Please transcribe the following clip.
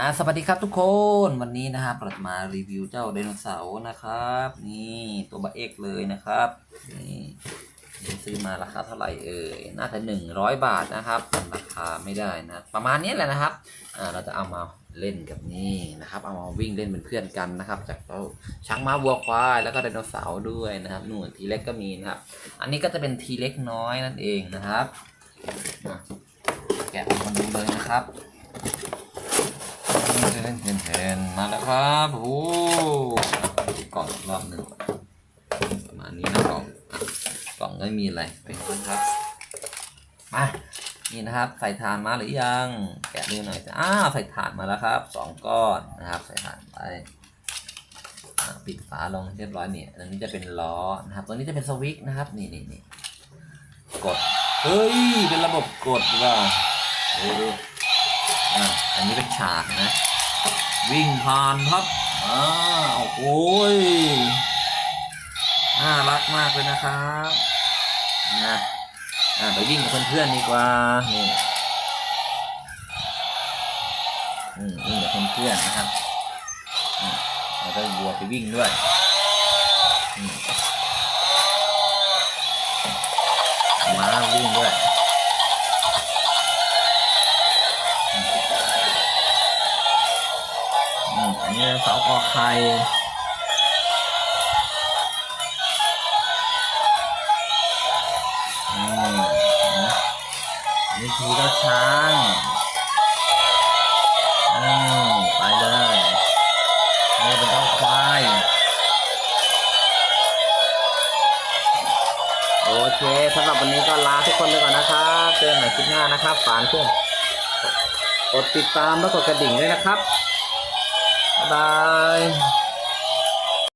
อ่าสวัสดีครับทุกคนวันนี้นะครับเราจะมารีวิวเจ้าไดโนเสาร์นะครับ นี่ตัวบะเอกเลยนะครับนี่ซื้อมาราคาเท่าไหร่เอ่ยน่าจะหนึ่งร้อยบาทนะครับราคาไม่ได้นะประมาณนี้แหละนะครับอ่าเราจะเอามาเล่นกับนี่นะครับ เอามาวิ่งเล่นเป็นเพื่อนกันนะครับ จากเราช้างม้าวัวควายแล้วก็ไดโนเสาร์ด้วยนะครับนู่นทีเล็กก็มีนะครับ อันนี้ก็จะเป็นทีเล็กน้อยนั่นเองนะครับแกะออกมาดูเลยนะครับ เทนเทนเทนมาแล้วครับโอ้โหกล่องรอบหนึ่งประมาณนี้นะกล่องกล่องไม่มีอะไรไปกันครับมานี่นะครับใส่ฐานมาหรือยัง แกะดูหน่อยจะอ้าใส่ฐานมาแล้วครับสองก้อนนะครับ ใส่ฐานไปปิดฝาลงเรียบร้อยเนี่ยอันนี้จะเป็นล้อนะครับตัวนี้จะเป็นสวิตช์นะครับ นี่นี่นี่กด เฮ้ย เป็นระบบกดว่ะดูดู นี้เป็นฉากนะ วิ่งผ่านครับอ้าโอ้ยน่ารักมากเลยนะครับนะอะไปวิ่งกับเพื่อนๆดีกว่านี่อืมวิ่งกับเพื่อนๆนะครับอืมแล้วก็วัวไปวิ่งด้วยมม้าวิ่งด้วย อืมอันนี้เสาอไข่อืมนะอันนี่คือเจ้าช้างอืมไปเลยนี่เป็นเจ้าควาย โอเคสำหรับวันนี้ก็ลาทุกคนไปก่อนนะครับเจอกันใหม่คลิปหน้านะครับฝากเพื่อนกดติดตามและกดกระดิ่งด้วยนะครับ Bye!